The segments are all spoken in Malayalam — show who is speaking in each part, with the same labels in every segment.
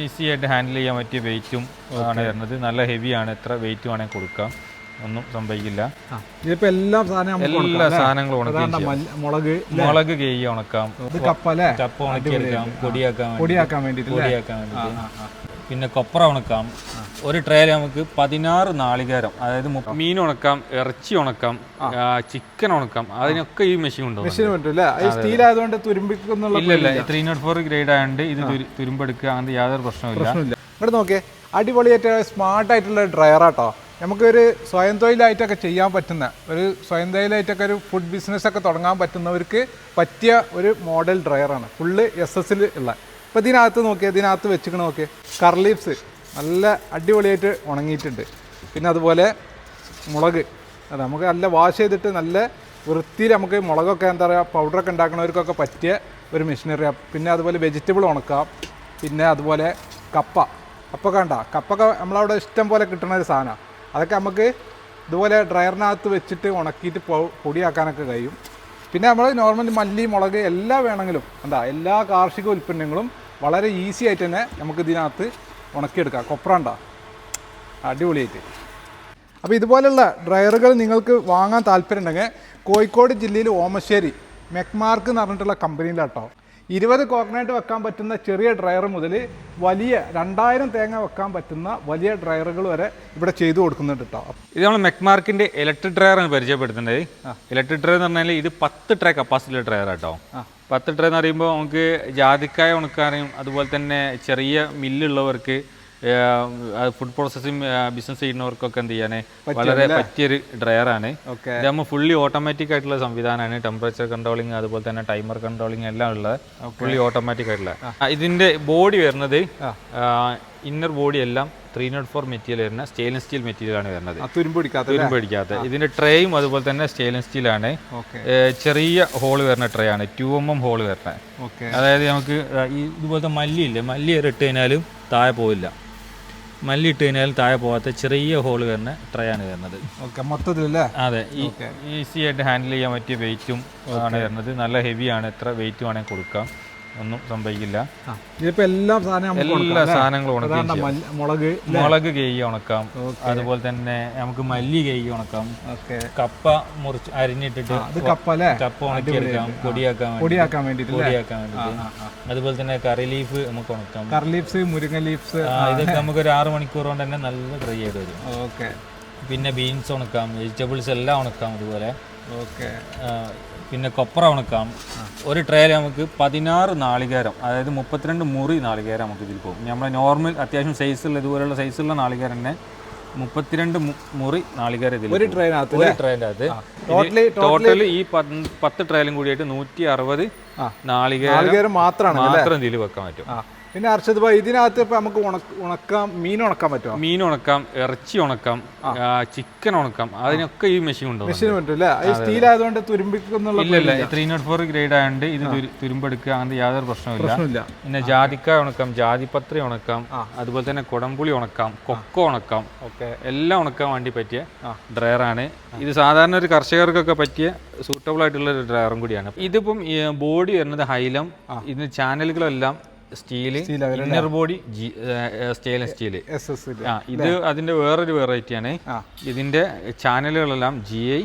Speaker 1: ഈസി ആയിട്ട് ഹാൻഡിൽ ചെയ്യാൻ പറ്റിയ വെയിറ്റും ആണ് വരുന്നത്. നല്ല ഹെവിയാണ് എത്ര വെയിറ്റ് വേണമെങ്കിൽ കൊടുക്കാം. ഒന്നും സംഭവിക്കില്ല.
Speaker 2: ഇതിപ്പോ എല്ലാ സാധനം
Speaker 1: എല്ലാ? സാധനങ്ങളും
Speaker 2: മുളക്
Speaker 1: മുളക് കേയ്യ ഉണക്കാം.
Speaker 2: കപ്പ
Speaker 1: ഉണക്കിയെടുക്കാം. പൊടിയാക്കാൻ വേണ്ടി
Speaker 2: പൊടിയാക്കാൻ വേണ്ടി?
Speaker 1: പൊടിയാക്കാൻ വേണ്ടിയിട്ട് പിന്നെ കൊപ്ര ഉണക്കാം. ഒരു ട്രേയിൽ നമുക്ക് പതിനാറ് നാളികേരം അതായത് മീൻ ഉണക്കാം ഇറച്ചി ഉണക്കാം ചിക്കൻ ഉണക്കാം. അതിനൊക്കെ ഈ മെഷീൻ
Speaker 2: ഉണ്ട്? മെഷീൻ സ്റ്റീൽ ആയതുകൊണ്ട് തുരുമ്പിക്കുന്നുള്ള
Speaker 1: ഇല്ല ഇല്ല. ത്രീ നോട്ട് ഫോർ ഗ്രേഡ് ആയതുകൊണ്ട് ഇത് തുരുമ്പെടുക്കുക. അങ്ങനത്തെ യാതൊരു പ്രശ്നമില്ല
Speaker 2: ഇവിടെ നോക്കിയേ അടിപൊളിയായിട്ട് സ്മാർട്ട് ആയിട്ടുള്ള ഡ്രയറാട്ടോ നമുക്കൊരു സ്വയം തൊഴിലായിട്ടൊക്കെ ചെയ്യാൻ പറ്റുന്ന ഒരു സ്വയം തൊഴിലായിട്ടൊക്കെ ഒരു ഫുഡ് ബിസിനസ് ഒക്കെ തുടങ്ങാൻ പറ്റുന്നവർക്ക് പറ്റിയ ഒരു മോഡൽ ഡ്രയറാണ് ഫുള്ള് എസ് എസിൽ ഉള്ള. ഇപ്പോൾ ഇതിനകത്ത് നോക്കിയാൽ ഇതിനകത്ത് വെച്ചിക്കണ നോക്കി കർലീഫ്സ് നല്ല അടിപൊളിയായിട്ട് ഉണങ്ങിയിട്ടുണ്ട്. പിന്നെ അതുപോലെ മുളക്. അത് നമുക്ക് നല്ല വാഷ് ചെയ്തിട്ട് നല്ല വൃത്തിയിൽ നമുക്ക് മുളകൊക്കെ എന്താ പറയുക പൗഡറൊക്കെ ഉണ്ടാക്കുന്നവർക്കൊക്കെ പറ്റിയ ഒരു മെഷീനറിയാണ് പിന്നെ അതുപോലെ വെജിറ്റബിൾ ഉണക്കാം. പിന്നെ അതുപോലെ കപ്പ. കപ്പ കണ്ട? കപ്പൊക്കെ നമ്മളവിടെ ഇഷ്ടം പോലെ കിട്ടുന്ന ഒരു സാധനമാണ് അതൊക്കെ നമുക്ക് ഇതുപോലെ ഡ്രയറിനകത്ത് വെച്ചിട്ട് ഉണക്കിയിട്ട് പൊടിയാക്കാനൊക്കെ കഴിയും. പിന്നെ നമ്മൾ നോർമൽ മല്ലി മുളക് എല്ലാം വേണമെങ്കിലും എന്താ എല്ലാ കാർഷിക ഉൽപ്പന്നങ്ങളും വളരെ ഈസി ആയിട്ട് തന്നെ നമുക്ക് ഇതിനകത്ത് ഉണക്കിയെടുക്കാം. കൊപ്രാണ്ട. അടിപൊളിയായിട്ട്. അപ്പോൾ ഇതുപോലെയുള്ള ഡ്രയറുകൾ നിങ്ങൾക്ക് വാങ്ങാൻ താല്പര്യമുണ്ടെങ്കിൽ കോഴിക്കോട് ജില്ലയിൽ ഓമശ്ശേരി മെക്മാർക്ക് എന്ന് പറഞ്ഞിട്ടുള്ള കമ്പനിയിലാട്ടോ ഇരുപത് കോക്കനട്ട് വെക്കാൻ പറ്റുന്ന ചെറിയ ഡ്രയർ മുതൽ വലിയ രണ്ടായിരം തേങ്ങ വെക്കാൻ പറ്റുന്ന വലിയ ഡ്രയറുകൾ വരെ ഇവിടെ ചെയ്തു കൊടുക്കുന്നുണ്ട് കേട്ടോ
Speaker 1: ഇത് നമ്മൾ മെക്മാർക്കിന്റെ ഇലക്ട്രിക് ഡ്രയറാണ് ആണ് പരിചയപ്പെടുത്തുന്നത്. ഇലക്ട്രിക് ഡ്രയർ എന്ന് പറഞ്ഞാൽ ഇത് പത്ത് ട്രേ കപ്പാസിറ്റി ഡ്രയർ കേട്ടോ പത്ത് ട്രേ എന്ന് പറയുമ്പോൾ നമുക്ക് ജാതിക്കായ ഉണക്കാനും അതുപോലെ തന്നെ ചെറിയ മില്ലുള്ളവർക്ക് ഫുഡ് പ്രോസസ്സിംഗ് ബിസിനസ് ചെയ്യുന്നവർക്കൊക്കെ എന്ത് ചെയ്യാനേ? വളരെ പറ്റിയൊരു ഡ്രയറാണ്
Speaker 2: ഇത്
Speaker 1: ഇതാകുമ്പോൾ ഫുള്ളി ഓട്ടോമാറ്റിക് ആയിട്ടുള്ള സംവിധാനമാണ് ടെമ്പറേച്ചർ കൺട്രോളിങ് അതുപോലെ തന്നെ ടൈമർ കൺട്രോളിങ് എല്ലാം ഉള്ളത് ഫുള്ളി ഓട്ടോമാറ്റിക് ആയിട്ടുള്ള. ഇതിന്റെ ബോഡി വരുന്നത് ഇന്നർ ബോഡി എല്ലാം ത്രീ നോട്ട് ഫോർ മെറ്റീരിയൽ വരുന്ന സ്റ്റെയിൻലെസ് സ്റ്റീൽ മെറ്റീരിയൽ ആണ് വരുന്നത്.
Speaker 2: തുരുമ്പടിക്കാത്ത തുരുമ്പ് പിടിക്കാത്ത
Speaker 1: ഇതിന്റെ ട്രേയും അതുപോലെ തന്നെ സ്റ്റെയിൻലെസ് സ്റ്റീൽ
Speaker 2: ആണ്.
Speaker 1: ചെറിയ ഹോൾ വരുന്ന ട്രേ ആണ്. ടു എം എം ഹോൾ വരുന്നത് അതായത് നമുക്ക് ഈ ഇതുപോലത്തെ മല്ലിയില്ലേ മല്ലി ഇട്ട് കഴിഞ്ഞാലും താഴെ പോവില്ല. മല്ലി കഴിഞ്ഞാൽ താഴെ പോകാത്ത ചെറിയ ഹോൾ വരുന്ന ട്രേ ആണ് വരുന്നത്.
Speaker 2: ഓക്കെ മൊത്തത്തിലല്ലേ?
Speaker 1: അതെ ഈസി ആയിട്ട് ഹാൻഡിൽ ചെയ്യാൻ പറ്റിയ വെയിറ്റും ആണ് വരുന്നത്. നല്ല ഹെവിയാണ് എത്ര വെയിറ്റ് വേണമെങ്കിൽ കൊടുക്കാം. ഒന്നും സംഭവിക്കില്ല.
Speaker 2: എല്ലാം
Speaker 1: സാധനങ്ങളും
Speaker 2: മുളക്
Speaker 1: മുളക് കേയി ഉണക്കാം. അതുപോലെ തന്നെ നമുക്ക് മല്ലി കേയ്യ ഉണക്കാം. കപ്പ മുറിച്ച് അരിഞ്ഞിട്ടിട്ട്
Speaker 2: കപ്പ
Speaker 1: ചപ്പ ഉണക്കിയെടുക്കാം. പൊടിയാക്കാൻ വേണ്ടി
Speaker 2: പൊടിയാക്കാൻ വേണ്ടിയിട്ട്
Speaker 1: അതുപോലെ തന്നെ കറി ലീഫ് നമുക്ക് ഉണക്കാം.
Speaker 2: കറി ലീഫ്സ് മുരിങ്ങ
Speaker 1: ലീഫ്സ് ഇതൊക്കെ നമുക്ക് ഒരു ആറ് മണിക്കൂർ കൊണ്ട് തന്നെ നല്ല ഡ്രൈ ആയിട്ട് വരും.
Speaker 2: ഓക്കെ.
Speaker 1: പിന്നെ ബീൻസ് ഉണക്കാം. വെജിറ്റബിൾസ് എല്ലാം ഉണക്കാം അതുപോലെ
Speaker 2: ഓക്കെ.
Speaker 1: പിന്നെ കൊപ്ര ഉണക്കാം ഒരു ട്രേയിൽ നമുക്ക് പതിനാറ് നാളികേരം അതായത് മുപ്പത്തിരണ്ട് മുറി നാളികേരം നമുക്ക് ഇതിൽ പോകും. നമ്മുടെ നോർമൽ അത്യാവശ്യം സൈസുള്ള ഇതുപോലുള്ള സൈസുള്ള നാളികേരം തന്നെ മുപ്പത്തിരണ്ട് മുറി നാളികേരം ഇതിൽ
Speaker 2: ഒരു. ട്രെയിനകത്ത്
Speaker 1: ഒരു അകത്ത്
Speaker 2: ടോട്ടലി
Speaker 1: ടോട്ടൽ ഈ പത്ത് ട്രെയിലും കൂടിയായിട്ട് നൂറ്റി അറുപത്. നാളികേരം
Speaker 2: മാത്രമാണ്
Speaker 1: മാത്രം ഇതിൽ വെക്കാൻ പറ്റും.
Speaker 2: പിന്നെ അർഷദ് ഭായി ഇതിനകത്ത് ഇപ്പൊ നമുക്ക് ഉണക്ക മീൻ ഉണക്കാൻ പറ്റുമോ?
Speaker 1: മീൻ ഉണക്കാം ഇറച്ചി ഉണക്കാം ചിക്കൻ ഉണക്കാം. അതിനൊക്കെ ഈ മെഷീൻ ഉണ്ട്
Speaker 2: മെഷീൻ പറ്റും ഈ സ്റ്റീൽ ആയതുകൊണ്ട് തുരുമ്പിക്കുന്നുള്ള
Speaker 1: ഇല്ല ത്രീ നോട്ട് ഫോർ ഗ്രേഡ് ആയതുകൊണ്ട് ഇത് തുരു- തുരുമ്പെടുക്കുക അങ്ങനത്തെ യാതൊരു പ്രശ്നമില്ല പിന്നെ ജാതിക്ക ഉണക്കാം ജാതിപത്രി ഉണക്കാം അതുപോലെ തന്നെ കുടംപുളി ഉണക്കാം കൊക്കോ ഉണക്കാം
Speaker 2: ഓക്കെ
Speaker 1: എല്ലാം ഉണക്കാൻ വേണ്ടി പറ്റിയ ഡ്രയറാണ് ഇത് സാധാരണ ഒരു കർഷകർക്കൊക്കെ പറ്റിയ സൂട്ടബിൾ ആയിട്ടുള്ള ഒരു ഡ്രയറും കൂടിയാണ്. ഇതിപ്പം ബോഡി വരുന്നത് ഹൈലം ഇതിന് ചാനലുകളെല്ലാം steel inner body stainless
Speaker 2: steel
Speaker 1: ആ ഇത് അതിന്റെ വേറൊരു വെറൈറ്റിയാണ്.
Speaker 2: ആണ്
Speaker 1: ഇതിന്റെ ചാനലുകളെല്ലാം G I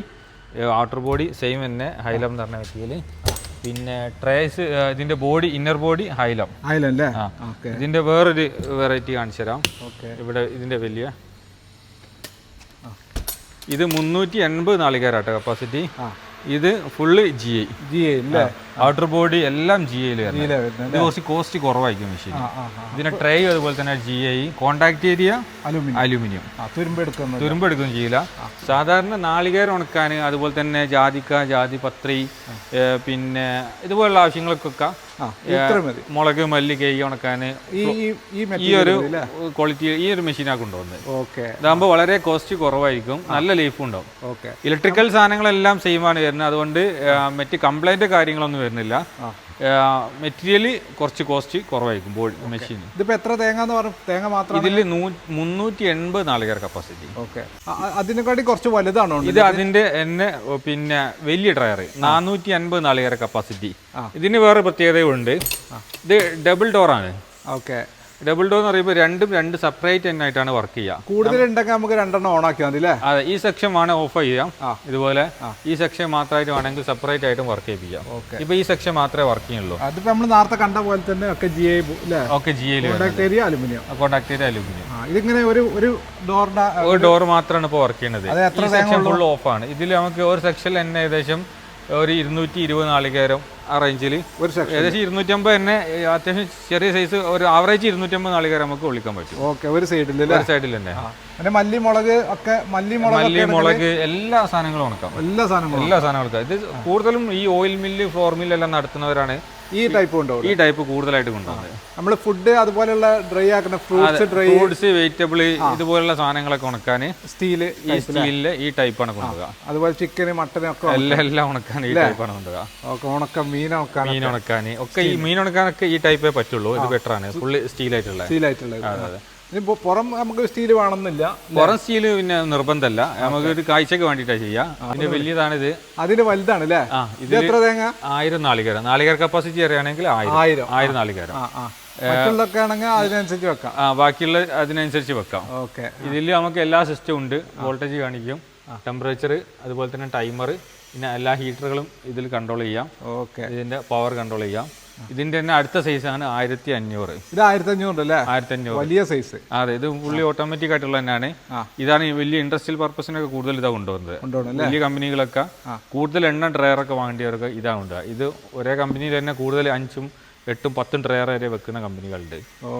Speaker 1: outer body same തന്നെ ഹൈലം എന്ന് പറഞ്ഞ മെറ്റീരിയൽ പിന്നെ ട്രേസ് ഇതിന്റെ body inner body Hylam.
Speaker 2: Hylam
Speaker 1: ഇതിന്റെ വേറൊരു വെറൈറ്റി കാണിച്ചു തരാം. ഇവിടെ ഇതിന്റെ വലിയ. ഇത് മുന്നൂറ്റി എൺപത് നാളികേരാട്ടോ കപ്പാസിറ്റി ഇത് full G I
Speaker 2: G I അല്ലേ
Speaker 1: ഔട്ടർ ബോഡി എല്ലാം ജി ഐയിൽ വരുന്നത് ഇത് കുറച്ച് കോസ്റ്റ് കുറവായിരിക്കും മെഷീൻ ഇതിന്റെ ട്രേ അതുപോലെ തന്നെ G I contact area
Speaker 2: aluminium. തുരുമ്പ്
Speaker 1: തുരുമ്പെടുക്കുകയും ചെയ്യില്ല. സാധാരണ നാളികേരം ഉണക്കാൻ അതുപോലെ തന്നെ ജാതിക്ക ജാതി പത്രി പിന്നെ ഇതുപോലുള്ള ആവശ്യങ്ങൾക്കൊക്കെ മുളക് മല്ലി കൈ ഉണക്കാൻ
Speaker 2: ഈ
Speaker 1: ഒരു ക്വാളിറ്റി ഈ ഒരു മെഷീനാണ് കൊണ്ടുവന്നത്.
Speaker 2: ഓക്കെ
Speaker 1: ഇതാകുമ്പോൾ വളരെ കോസ്റ്റ് കുറവായിരിക്കും. നല്ല ലൈഫും ഉണ്ടാവും.
Speaker 2: ഓക്കെ
Speaker 1: ഇലക്ട്രിക്കൽ സാധനങ്ങളെല്ലാം സെയിം ആണ് വരുന്നത്. അതുകൊണ്ട് മറ്റ് കംപ്ലൈന്റ് കാര്യങ്ങളൊന്നും വരുന്നില്ല. മെറ്റീരിയൽ കുറച്ച് കോസ്റ്റ് കുറവായിരിക്കും ബോഡി മെഷീൻ.
Speaker 2: ഇതിപ്പോ എത്ര തേങ്ങ എന്ന് പറഞ്ഞു തേങ്ങ മാത്രം
Speaker 1: ഇതിൽ മുന്നൂറ്റി എൺപത് നാളികേര കപ്പാസിറ്റി
Speaker 2: ഓക്കെ. അതിനെക്കാട്ടി കുറച്ച് വലുതാണോ
Speaker 1: ഇത് അതിന്റെ എന്നെ പിന്നെ വലിയ ഡ്രയർ നാനൂറ്റി അൻപത് നാളികേര കപ്പാസിറ്റി. ഇതിന് വേറെ പ്രത്യേകതയുണ്ട്. ഇത് ഡബിൾ ഡോറാണ്
Speaker 2: ഓക്കെ.
Speaker 1: ഡബിൾ ഡോർ എന്ന് പറയുമ്പോൾ രണ്ടും രണ്ട് സെപ്പറേറ്റ് ആയിട്ടാണ് വർക്ക് ചെയ്യുക
Speaker 2: കൂടുതലുണ്ടെങ്കിൽ നമുക്ക് രണ്ടെണ്ണം ഓൺ ആക്കിയാൽ മതി അല്ലേ
Speaker 1: അതെ ഈ സെക്ഷൻ വേണേൽ ഓഫ് ചെയ്യാം. ഇതുപോലെ ഈ സെക്ഷൻ മാത്രമായിട്ട് വേണമെങ്കിൽ സെപ്പറേറ്റ് ആയിട്ടും വർക്ക് ചെയ്യിപ്പിക്കാം. ഇപ്പൊ ഈ സെക്ഷൻ മാത്രമേ വർക്ക് ചെയ്യുള്ളൂ.
Speaker 2: അതിപ്പോ നമ്മൾ നേരത്തെ കണ്ട പോലെ തന്നെ ഒക്കെ G I
Speaker 1: okay G
Speaker 2: I aluminium.
Speaker 1: Contact aluminium.
Speaker 2: ഇതിങ്ങനെ ഒരു ഒരു ഡോറിന്റെ
Speaker 1: ഒരു ഡോർ മാത്രമാണ് ഇപ്പോൾ വർക്ക് ചെയ്യുന്നത്. ഈ സെക്ഷൻ ഫുൾ ഓഫ് ആണ്. ഇതിൽ നമുക്ക് ഒരു സെക്ഷൻ തന്നെ ഏകദേശം ഒരു ഇരുന്നൂറ്റി ഇരുപത് നാളികേരം ആ റേഞ്ചിൽ
Speaker 2: ഒരു സെക്ഷൻ
Speaker 1: ഏകദേശം ഇരുന്നൂറ്റമ്പത് തന്നെ അത്യാവശ്യം ചെറിയ സൈസ് ഒരു ആവറേജ് ഇരുന്നൂറ്റമ്പത് നാളികേരം നമുക്ക് വിളിക്കാൻ പറ്റും.
Speaker 2: ഓക്കെ ഒരു സൈഡിൽ
Speaker 1: ഒരു സൈഡിൽ തന്നെ.
Speaker 2: മല്ലിമുളക് മല്ലി മുളക് ഒക്കെ മല്ലി മുളക്
Speaker 1: മല്ലി മുളക് എല്ലാ സാധനങ്ങളും ഉണക്കാം.
Speaker 2: എല്ലാ സാധനങ്ങളും
Speaker 1: എല്ലാ സാധനങ്ങളും ഇത് കൂടുതലും ഈ ഓയിൽ മില്ല് ഫ്ലോർ മില്ല് എല്ലാം നടത്തുന്നവരാണ്.
Speaker 2: ഈ ടൈപ്പ് ഉണ്ടാവും
Speaker 1: ഈ ടൈപ്പ് കൂടുതലായിട്ട് കൊണ്ടുവന്നത്.
Speaker 2: നമ്മൾ ഫുഡ് അതുപോലെയുള്ള ഡ്രൈ ആക്കുന്ന ഫ്രൂട്ട്സ് ഡ്രൈ
Speaker 1: ഫ്രൂട്ട്സ് വെജിറ്റബിൾ ഇതുപോലുള്ള സാധനങ്ങളൊക്കെ ഉണക്കാൻ
Speaker 2: സ്റ്റീൽ
Speaker 1: ഈ സ്റ്റീലിൽ ഈ ടൈപ്പാണ് കൊണ്ടുപോകുക
Speaker 2: അതുപോലെ ചിക്കൻ മട്ടൻ ഒക്കെ
Speaker 1: എല്ലാം എല്ലാം ഉണക്കാൻ ഈ ടൈപ്പാണ് കൊണ്ടുപോകുക
Speaker 2: ഒക്കെ ഉണക്ക മീൻ ഉണക്കാൻ
Speaker 1: മീൻ ഉണക്കാൻ ഒക്കെ ഈ മീൻ ഉണക്കാനൊക്കെ ഈ ടൈപ്പേ പറ്റുള്ളൂ. ഇത് ബെറ്റർ ആണ്. ഫുള്ള് സ്റ്റീലായിട്ടുള്ള.
Speaker 2: സ്റ്റീലായിട്ടുള്ളത് ഇനി പൊ- പുറം നമുക്ക് സ്റ്റീൽ വേണമെന്നില്ല
Speaker 1: പുറം സ്റ്റീൽ പിന്നെ നിർബന്ധമല്ല. നമുക്ക് ഒരു കാഴ്ചക്ക് വേണ്ടിയിട്ടാണ് ചെയ്യാം. പിന്നെ വലിയതാണിത്.
Speaker 2: അതിന് വലുതാണ് അല്ലേ? ഇത് എത്ര തേങ്ങ?
Speaker 1: ആയിരം നാളികേരം. നാളികേര കപ്പാസിറ്റി അറിയുകയാണെങ്കിൽ ആയിരം.
Speaker 2: ആയിരം.
Speaker 1: നാളികേരം.
Speaker 2: മറ്റുള്ളതൊക്കെ ആണെങ്കിൽ അതിനനുസരിച്ച് വെക്കാം.
Speaker 1: ആ ബാക്കിയുള്ള അതിനനുസരിച്ച് വെക്കാം.
Speaker 2: ഓക്കെ
Speaker 1: ഇതിൽ നമുക്ക് എല്ലാ സിസ്റ്റം ഉണ്ട്. വോൾട്ടേജ് കാണിക്കും ടെമ്പറേച്ചർ അതുപോലെ തന്നെ ടൈമർ പിന്നെ എല്ലാ ഹീറ്ററുകളും ഇതിൽ കൺട്രോൾ ചെയ്യാം.
Speaker 2: ഓക്കെ.
Speaker 1: ഇതിന്റെ പവർ കൺട്രോൾ ചെയ്യാം. ഇതിന്റെ തന്നെ അടുത്ത സൈസ് ആണ് ആയിരത്തി അഞ്ഞൂറ്
Speaker 2: ഇത് ആയിരത്തി അഞ്ഞൂറ് അല്ലേ?
Speaker 1: ആയിരത്തി അഞ്ഞൂറ്
Speaker 2: വലിയ സൈസ്
Speaker 1: അതെ ഇത് ഫുള്ളി ഓട്ടോമാറ്റിക് ആയിട്ടുള്ള തന്നെയാണ്. ഇതാണ് ഈ വലിയ ഇൻഡസ്ട്രിയൽ പർപ്പസിനൊക്കെ കൂടുതൽ ഇതാ കൊണ്ടുവന്നത്. വലിയ കമ്പനികളൊക്കെ കൂടുതൽ എണ്ണ ഡ്രയറൊക്കെ വാങ്ങേണ്ടവർക്ക് ഇതാ ഉണ്ടാവുക ഇത് ഒരേ കമ്പനിയിൽ തന്നെ കൂടുതൽ അഞ്ചും എട്ടും പത്തും ഡ്രയർ വരെ വെക്കുന്ന കമ്പനികളുണ്ട്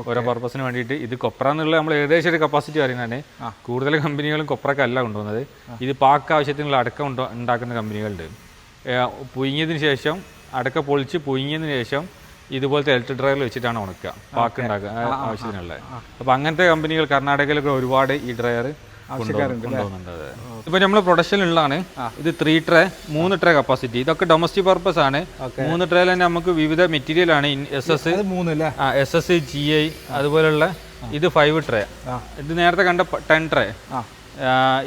Speaker 1: ഓരോ പർപ്പസിന് വേണ്ടിയിട്ട് ഇത് കൊപ്ര എന്നുള്ള നമ്മൾ ഏകദേശം ഒരു കപ്പാസിറ്റി പറയുന്നതാണ് കൂടുതൽ കമ്പനികളും കൊപ്രക്കല്ല കൊണ്ടുവന്നത്. ഇത് പാക്ക് ആവശ്യത്തിനുള്ള അടക്കം ഉണ്ടോ ഉണ്ടാക്കുന്ന കമ്പനികളുണ്ട് പുഴുങ്ങിയതിന് ശേഷം അടക്ക പൊളിച്ച് പുഴുങ്ങിയതിന് ശേഷം ഇതുപോലത്തെ ഇലക്ട്രിക് ഡ്രയറിൽ വെച്ചിട്ടാണ് ഉണക്കുക. പാക്ക് ഉണ്ടാക്കുക ആവശ്യത്തിനുള്ളത്. ആവശ്യത്തിനുള്ള അപ്പോൾ അങ്ങനത്തെ കമ്പനികൾ കർണാടകയിലൊക്കെ ഒരുപാട് ഈ ഡ്രയർ. ഇപ്പൊ നമ്മൾ പ്രൊഡക്ഷനിലുള്ളതാണ്. ഇത് ത്രീ ട്രേ മൂന്ന് ട്രേ കപ്പാസിറ്റി ഇതൊക്കെ ഡൊമസ്റ്റിക് പർപ്പസ് ആണ്. മൂന്ന് ട്രേയിൽ തന്നെ നമുക്ക് വിവിധ മെറ്റീരിയൽ ആണ്. S S S S G I അതുപോലുള്ള ഇത് ഫൈവ് ട്രേ ഇത് നേരത്തെ കണ്ട ടെൻ ട്രേ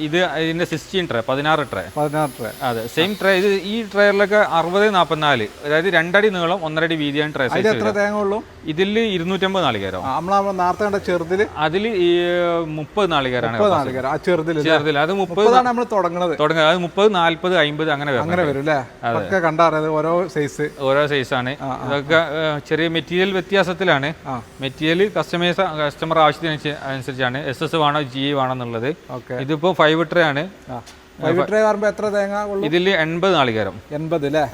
Speaker 1: ഇത് ഇതിന്റെ സിക്സ്റ്റീൻ ട്രേ പതിനാറ് ട്രേ.
Speaker 2: പതിനാറ് ട്രേ.
Speaker 1: അതെ സെയിം ട്രേ. ഇത് ഈ ട്രേയിലൊക്കെ അറുപത് നാൽപ്പത്തിനാല് അതായത് രണ്ടടി നീളം ഒന്നരടി വീതിയാണ് ട്രേ സൈസ്
Speaker 2: എത്ര തേങ്ങ ഉള്ളൂ?
Speaker 1: ഇതിൽ ഇരുന്നൂറ്റമ്പത് നാളികേരം.
Speaker 2: നമ്മൾ നേരത്തെ കണ്ട ചെറുതിൽ
Speaker 1: അതിൽ ഈ മുപ്പത് നാളികേരാണ് ചെറുതിൽ അത് മുപ്പത്
Speaker 2: നമ്മൾ തുടങ്ങുന്നത്
Speaker 1: തുടങ്ങുന്നത് അത് മുപ്പത് നാല്പത് അമ്പത് അങ്ങനെ വരും.
Speaker 2: അങ്ങനെ വരും അല്ലേ? ഒക്കെ കണ്ടറിയത് ഓരോ സൈസ്
Speaker 1: ഓരോ സൈസാണ് ഇതൊക്കെ ചെറിയ മെറ്റീരിയൽ വ്യത്യാസത്തിലാണ്. മെറ്റീരിയൽ കസ്റ്റമേഴ്സ് കസ്റ്റമർ ആവശ്യത്തിന് അനുസരിച്ചാണ്. എസ് എസ് വേണോ ജി വേണോ എന്നുള്ളത്.
Speaker 2: ഓക്കെ.
Speaker 1: ഇതിപ്പോ ഫൈവ് ട്രേ ആണ്.
Speaker 2: ഫൈവ് ട്രേ പറയുമ്പോൾ എത്ര തേങ്ങ
Speaker 1: ഇതിൽ എൺപത് നാളികേരം.
Speaker 2: എൺപത് അല്ലേ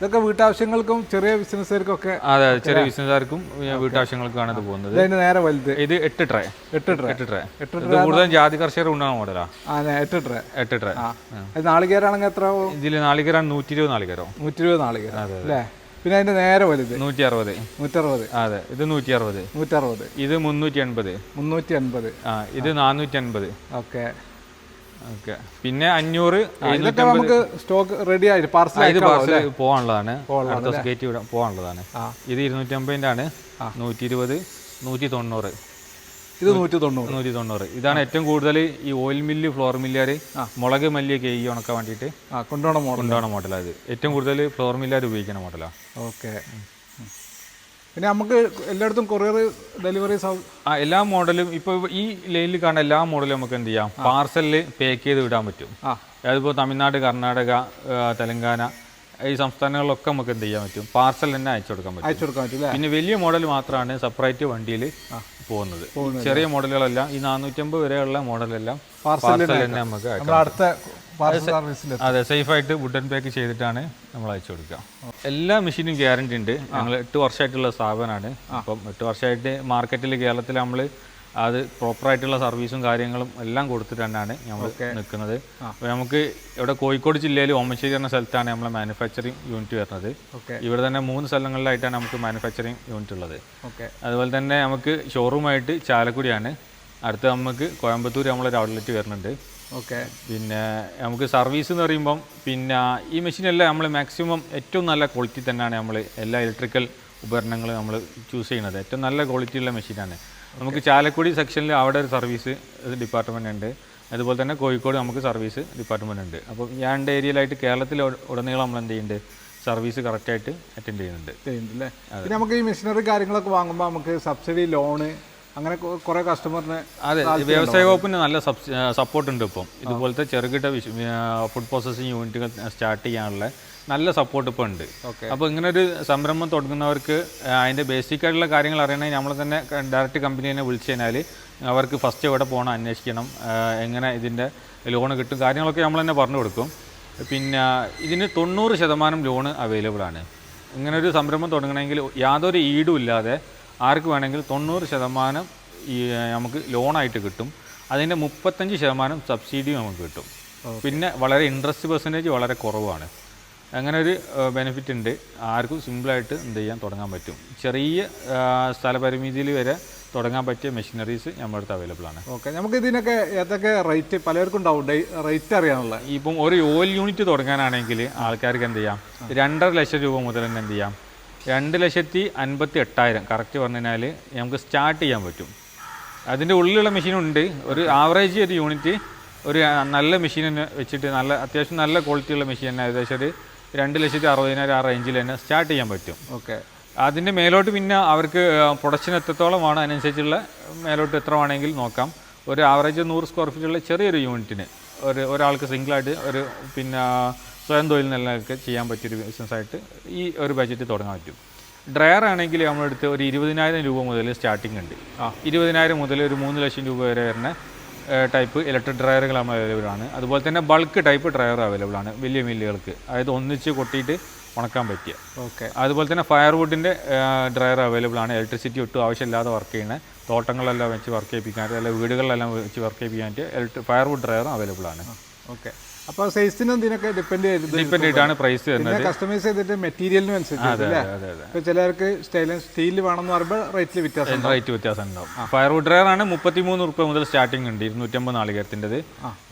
Speaker 2: ഇതൊക്കെ വീട്ടാവശ്യങ്ങൾക്കും ചെറിയ ബിസിനസ്സുകാർക്കൊക്കെ
Speaker 1: അതെ അതെ, ചെറിയ ബിസിനസ്സുകാർക്കും വീട്ടാവശ്യങ്ങൾക്കാണ് ഇത് പോകുന്നത്.
Speaker 2: ഇതിന് നേരെ വലുത്.
Speaker 1: ഇത് എട്ട് ട്രേ
Speaker 2: എട്ട് ട്രേ
Speaker 1: എട്ട് ട്രേ
Speaker 2: എട്ട്
Speaker 1: ഇത് കൂടുതലും ജാതി കർഷകർ ഉണ്ടാകുന്ന മോഡലാ.
Speaker 2: അതെ. എട്ട് ട്രേ
Speaker 1: എട്ട് ട്രേ
Speaker 2: നാളികേരാണെങ്കിൽ എത്ര
Speaker 1: ഇതിൽ നാളികേരാണ് നൂറ്റി ഇരുപത് നാളികേരം.
Speaker 2: നൂറ്റി ഇരുപത് നാളികേരം അല്ലേ പിന്നെ അതിന്റെ നേരെ വലുത്.
Speaker 1: നൂറ്റി അറുപത്
Speaker 2: നൂറ്ററുപത്.
Speaker 1: അതെ ഇത് നൂറ്റി അറുപത്
Speaker 2: നൂറ്ററുപത്.
Speaker 1: ഇത് മുന്നൂറ്റി എൺപത്
Speaker 2: മുന്നൂറ്റി അൻപത്
Speaker 1: ആ ഇത് നാനൂറ്റി അൻപത്
Speaker 2: ഓക്കെ.
Speaker 1: ഓക്കെ. പിന്നെ അഞ്ഞൂറ്
Speaker 2: ഇതൊക്കെ നമുക്ക് സ്റ്റോക്ക് റെഡി ആയിട്ട് പാർസൽ
Speaker 1: പാർസൽ പോകാനുള്ളതാണ്. അടുത്ത പോകാനുള്ളതാണ്. ഇത് ഇരുന്നൂറ്റമ്പതിന്റെ ആണ്. നൂറ്റി ഇരുപത് നൂറ്റി തൊണ്ണൂറ്
Speaker 2: ഇത് നൂറ്റി തൊണ്ണൂറ്
Speaker 1: നൂറ്റി തൊണ്ണൂറ് ഇതാണ് ഏറ്റവും കൂടുതൽ ഈ ഓയിൽ മില്ല് ഫ്ലോർ മില്ലുകാർ മുളക് മല്ലിയൊക്കെ ഈ ഉണക്കാൻ വേണ്ടിയിട്ട്
Speaker 2: കൊണ്ടുപോകണം മോഡൽ
Speaker 1: കൊണ്ടുപോകണ മോഡലാണ് ഇത്. ഏറ്റവും കൂടുതൽ ഫ്ലോർ മില്ലുകാർ ഉപയോഗിക്കുന്ന മോഡലാണ്
Speaker 2: ഓക്കെ. പിന്നെ നമുക്ക് എല്ലായിടത്തും കൊറിയർ ഡെലിവറി
Speaker 1: ആ എല്ലാ മോഡലും ഇപ്പോൾ ഈ ലൈനിൽ കാണുന്ന എല്ലാ മോഡലും നമുക്ക് എന്ത് ചെയ്യാം? പാർസലിൽ പാക്ക് ചെയ്ത് വിടാൻ പറ്റും. അതിപ്പോൾ തമിഴ്നാട് കർണാടക തെലങ്കാന ഈ സംസ്ഥാനങ്ങളിലൊക്കെ നമുക്ക് എന്ത് ചെയ്യാൻ പറ്റും? പാർസൽ തന്നെ അയച്ചു കൊടുക്കാൻ പറ്റും.
Speaker 2: അയച്ചു കൊടുക്കാൻ പറ്റും
Speaker 1: പിന്നെ വലിയ മോഡൽ മാത്രമാണ് സെപ്പറേറ്റ് വണ്ടിയിൽ പോകുന്നത്. ചെറിയ മോഡലുകളെല്ലാം ഈ നാനൂറ്റമ്പത് വരെയുള്ള മോഡലെല്ലാം പാർസൽ തന്നെ നമുക്ക്
Speaker 2: അടുത്ത
Speaker 1: അതെ സേഫായിട്ട് വുഡൻ പാക്ക് ചെയ്തിട്ടാണ് നമ്മൾ അയച്ചു കൊടുക്കുക. എല്ലാ മെഷീനും ഗ്യാരണ്ടി ഉണ്ട്. ഞങ്ങൾ എട്ട് വർഷമായിട്ടുള്ള സ്ഥാപനമാണ്. അപ്പം എട്ട് വർഷമായിട്ട് മാർക്കറ്റിൽ കേരളത്തിൽ നമ്മൾ അത് പ്രോപ്പറായിട്ടുള്ള സർവീസും കാര്യങ്ങളും എല്ലാം കൊടുത്തിട്ട് തന്നെയാണ് നമ്മൾ നിൽക്കുന്നത്. അപ്പോൾ നമുക്ക് ഇവിടെ കോഴിക്കോട് ജില്ലയിൽ ഓമശ്ശേരി എന്ന സ്ഥലത്താണ് നമ്മളെ മാനുഫാക്ചറിങ് യൂണിറ്റ് വരുന്നത്.
Speaker 2: ഓക്കെ
Speaker 1: ഇവിടെ തന്നെ മൂന്ന് സ്ഥലങ്ങളിലായിട്ടാണ് നമുക്ക് മാനുഫാക്ചറിങ് യൂണിറ്റ് ഉള്ളത്.
Speaker 2: ഓക്കെ
Speaker 1: അതുപോലെ തന്നെ നമുക്ക് ഷോറൂമായിട്ട് ചാലക്കുടിയാണ്. അടുത്ത് നമുക്ക് കോയമ്പത്തൂർ നമ്മളൊരു ഔട്ട്ലെറ്റ് വരുന്നുണ്ട്.
Speaker 2: ഓക്കെ
Speaker 1: പിന്നെ നമുക്ക് സർവീസ് എന്ന് പറയുമ്പം പിന്നെ ഈ മെഷീനെല്ലാം നമ്മൾ മാക്സിമം ഏറ്റവും നല്ല ക്വാളിറ്റി തന്നെയാണ് നമ്മൾ എല്ലാ ഇലക്ട്രിക്കൽ ഉപകരണങ്ങളും നമ്മൾ ചൂസ് ചെയ്യുന്നത്. ഏറ്റവും നല്ല ക്വാളിറ്റിയുള്ള മെഷീനാണ്. നമുക്ക് ചാലക്കുടി സെക്ഷനിൽ അവിടെ ഒരു സർവീസ് ഡിപ്പാർട്ട്മെന്റ് ഉണ്ട്. അതുപോലെ തന്നെ കോഴിക്കോട് നമുക്ക് സർവീസ് ഡിപ്പാർട്ട്മെന്റ് ഉണ്ട്. അപ്പോൾ ഞാൻ ഏരിയയിലായിട്ട് കേരളത്തിൽ ഉടനീളം നമ്മൾ എന്ത് ചെയ്യുന്നുണ്ട്? സർവീസ് കറക്റ്റായിട്ട് അറ്റൻഡ് ചെയ്യുന്നുണ്ട്.
Speaker 2: ചെയ്യുന്നുണ്ട് അല്ലേ? പിന്നെ നമുക്ക് ഈ മെഷീനറി കാര്യങ്ങളൊക്കെ വാങ്ങുമ്പോൾ നമുക്ക് സബ്സിഡി ലോണ് അങ്ങനെ കുറേ കസ്റ്റമറിന്
Speaker 1: അതെ വ്യവസായ വകുപ്പിന് നല്ല സപ്പോർട്ട് ഉണ്ട് ഇപ്പം. ഇതുപോലത്തെ ചെറുകിട ഫുഡ് പ്രോസസ്സിംഗ് യൂണിറ്റുകൾ സ്റ്റാർട്ട് ചെയ്യാനുള്ള നല്ല സപ്പോർട്ട് ഇപ്പോൾ ഉണ്ട്. അപ്പോൾ ഇങ്ങനെ ഒരു സംരംഭം തുടങ്ങുന്നവർക്ക് അതിന്റെ ബേസിക് ആയിട്ടുള്ള കാര്യങ്ങൾ അറിയണമെങ്കിൽ നമ്മൾ തന്നെ ഡയറക്റ്റ് കമ്പനീനെ വിളിച്ചു കഴിഞ്ഞാൽ അവർക്ക് ഫസ്റ്റ് എവിടെ പോകണം അന്വേഷിക്കണം എങ്ങനെ ഇതിന്റെ ലോൺ കിട്ടും കാര്യങ്ങളൊക്കെ നമ്മൾ തന്നെ പറഞ്ഞു കൊടുക്കും. പിന്നെ ഇതിന് തൊണ്ണൂറ് ശതമാനം ലോണ് അവൈലബിൾ ആണ്. ഇങ്ങനെ ഒരു സംരംഭം തുടങ്ങണമെങ്കിൽ യാതൊരു ഈടും ഇല്ലാതെ ആർക്ക് വേണമെങ്കിൽ തൊണ്ണൂറ് ശതമാനം ഈ നമുക്ക് ലോണായിട്ട് കിട്ടും. അതിന്റെ മുപ്പത്തഞ്ച് ശതമാനം സബ്സിഡിയും നമുക്ക് കിട്ടും. പിന്നെ വളരെ ഇൻട്രസ്റ്റ് പെർസെന്റേജ് വളരെ കുറവാണ്. അങ്ങനെ ഒരു ബെനിഫിറ്റ് ഉണ്ട്. ആർക്കും സിമ്പിളായിട്ട് എന്ത് ചെയ്യാൻ തുടങ്ങാൻ പറ്റും. ചെറിയ സ്ഥലപരിമിതിയിൽ വരെ തുടങ്ങാൻ പറ്റിയ മെഷീനറീസ് നമ്മുടെ അടുത്ത് അവൈലബിൾ ആണ്.
Speaker 2: ഓക്കെ. നമുക്ക് ഇതിനൊക്കെ ഏതൊക്കെ റേറ്റ് പലർക്കും ഉണ്ടാവും? റേറ്റ് അറിയാനുള്ള.
Speaker 1: ഇപ്പം ഒരു ഓയിൽ യൂണിറ്റ് തുടങ്ങാനാണെങ്കിൽ ആൾക്കാർക്ക് എന്ത് ചെയ്യാം? രണ്ടര ലക്ഷം രൂപ മുതൽ തന്നെ എന്ത് ചെയ്യാം? രണ്ട് ലക്ഷത്തി അൻപത്തി എട്ടായിരം. കറക്റ്റ് പറഞ്ഞു കഴിഞ്ഞാൽ നമുക്ക് സ്റ്റാർട്ട് ചെയ്യാൻ പറ്റും. അതിന്റെ ഉള്ളിലുള്ള മെഷീനുണ്ട് ഒരു ആവറേജ് ഒരു യൂണിറ്റ് ഒരു നല്ല മെഷീൻ തന്നെ വെച്ചിട്ട് നല്ല അത്യാവശ്യം നല്ല ക്വാളിറ്റിയുള്ള മെഷീൻ തന്നെ ഏകദേശം ഒരു രണ്ട് ലക്ഷത്തി അറുപതിനായിരം ആ റേഞ്ചിൽ തന്നെ സ്റ്റാർട്ട് ചെയ്യാൻ പറ്റും.
Speaker 2: ഓക്കെ
Speaker 1: അതിന്റെ മേലോട്ട് പിന്നെ അവർക്ക് പ്രൊഡക്ഷൻ എത്രത്തോളം എത്രത്തോളമാണ്? അതിനനുസരിച്ചുള്ള മേലോട്ട് എത്ര വേണമെങ്കിൽ നോക്കാം. ഒരു ആവറേജ് നൂറ് സ്ക്വയർ ഫീറ്റുള്ള ചെറിയൊരു യൂണിറ്റിന് ഒരു ഒരാൾക്ക് സിംഗിളായിട്ട് ഒരു പിന്നെ സ്വയം തൊഴിൽ നിലനിൽക്കുക ചെയ്യാൻ പറ്റിയൊരു ബിസിനസ്സായിട്ട് ഈ ഒരു ബഡ്ജറ്റ് തുടങ്ങാൻ പറ്റും. ഡ്രയർ ആണെങ്കിൽ നമ്മളെടുത്ത് ഒരു ഇരുപതിനായിരം രൂപ മുതൽ സ്റ്റാർട്ടിംഗ് ഉണ്ട്. ആ ഇരുപതിനായിരം മുതൽ ഒരു മൂന്ന് ലക്ഷം രൂപ വരെ വരുന്ന ടൈപ്പ് ഇലക്ട്രിക് ഡ്രയറുകൾ നമ്മൾ അവൈലബിൾ ആണ്. അതുപോലെ തന്നെ ബൾക്ക് ടൈപ്പ് ഡ്രയർ അവൈലബിൾ ആണ് വലിയ മില്ലുകൾക്ക്. അതായത് ഒന്നിച്ച് കൊട്ടിയിട്ട് ഉണക്കാൻ പറ്റിയ.
Speaker 2: ഓക്കെ.
Speaker 1: അതുപോലെ തന്നെ ഫയർവുഡിന്റെ ഡ്രയർ അവൈലബിൾ ആണ്. ഇലക്ട്രിസിറ്റി ഒട്ടും ആവശ്യമില്ലാതെ വർക്ക് ചെയ്യുന്ന തോട്ടങ്ങളെല്ലാം വെച്ച് വർക്ക് ചെയ്യിപ്പിക്കാൻ അല്ലെങ്കിൽ വീടുകളിലെല്ലാം വെച്ച് വർക്ക് ചെയ്യിപ്പിക്കാനായിട്ട് ഇലക്ട്രി ഫയർവുഡ് ഡ്രയറും അവൈലബിൾ ആണ്.
Speaker 2: ഓക്കെ. അപ്പോൾ സൈസിനും ഇതിനൊക്കെ ഡിപ്പെൻഡ് ചെയ്ത്
Speaker 1: ഡിപ്പെൻഡ് ചെയ്തിട്ടാണ് പ്രൈസ് വരുന്നത്.
Speaker 2: കസ്റ്റമൈസ് ചെയ്തിട്ട് മെറ്റീരിയലിനും അനുസരിച്ച് അല്ലേ ഇപ്പോൾ ചിലർക്ക് സ്റ്റൈലും സ്റ്റീൽ വേണമെന്ന് പറയുമ്പോൾ റേറ്റിൽ വ്യത്യാസം
Speaker 1: റേറ്റ് വ്യത്യാസം ഉണ്ടാവും ഫയർവുഡ് ഡ്രയർ ആണ് മുപ്പത്തി മൂന്ന് റുപ്യ മുതൽ സ്റ്റാർട്ടിംഗ് ഉണ്ട് ഇരുന്നൂറ്റമ്പത് നാളികേരത്തിന്റെത്.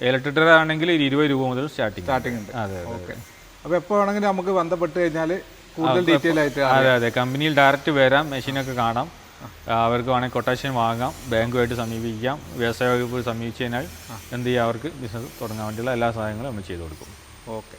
Speaker 1: ഇലക്ട്രിക് ഡ്രയർ ആണെങ്കിൽ ഇരുപത് രൂപ മുതൽ സ്റ്റാർട്ടിംഗ്
Speaker 2: സ്റ്റാർട്ടിംഗ് ഉണ്ട്.
Speaker 1: അതെ അതെ
Speaker 2: ഓക്കെ അപ്പോൾ എപ്പോൾ വേണമെങ്കിലും നമുക്ക് ബന്ധപ്പെട്ട് കഴിഞ്ഞാൽ കൂടുതൽ ഡീറ്റെയിൽ ആയിട്ട്
Speaker 1: അതെ അതെ. കമ്പനിയിൽ ഡയറക്റ്റ് വരാം മെഷീനൊക്കെ കാണാം. അവർക്ക് വേണമെങ്കിൽ കൊട്ടേഷൻ വാങ്ങാം ബാങ്കുമായിട്ട് സമീപിക്കാം വ്യവസായ വകുപ്പ് സമീപിച്ചു കഴിഞ്ഞാൽ എന്ത് ചെയ്യാം അവർക്ക് ബിസിനസ് തുടങ്ങാൻ വേണ്ടിയുള്ള എല്ലാ സഹായങ്ങളും നമ്മൾ ചെയ്തു കൊടുക്കും.
Speaker 2: ഓക്കെ.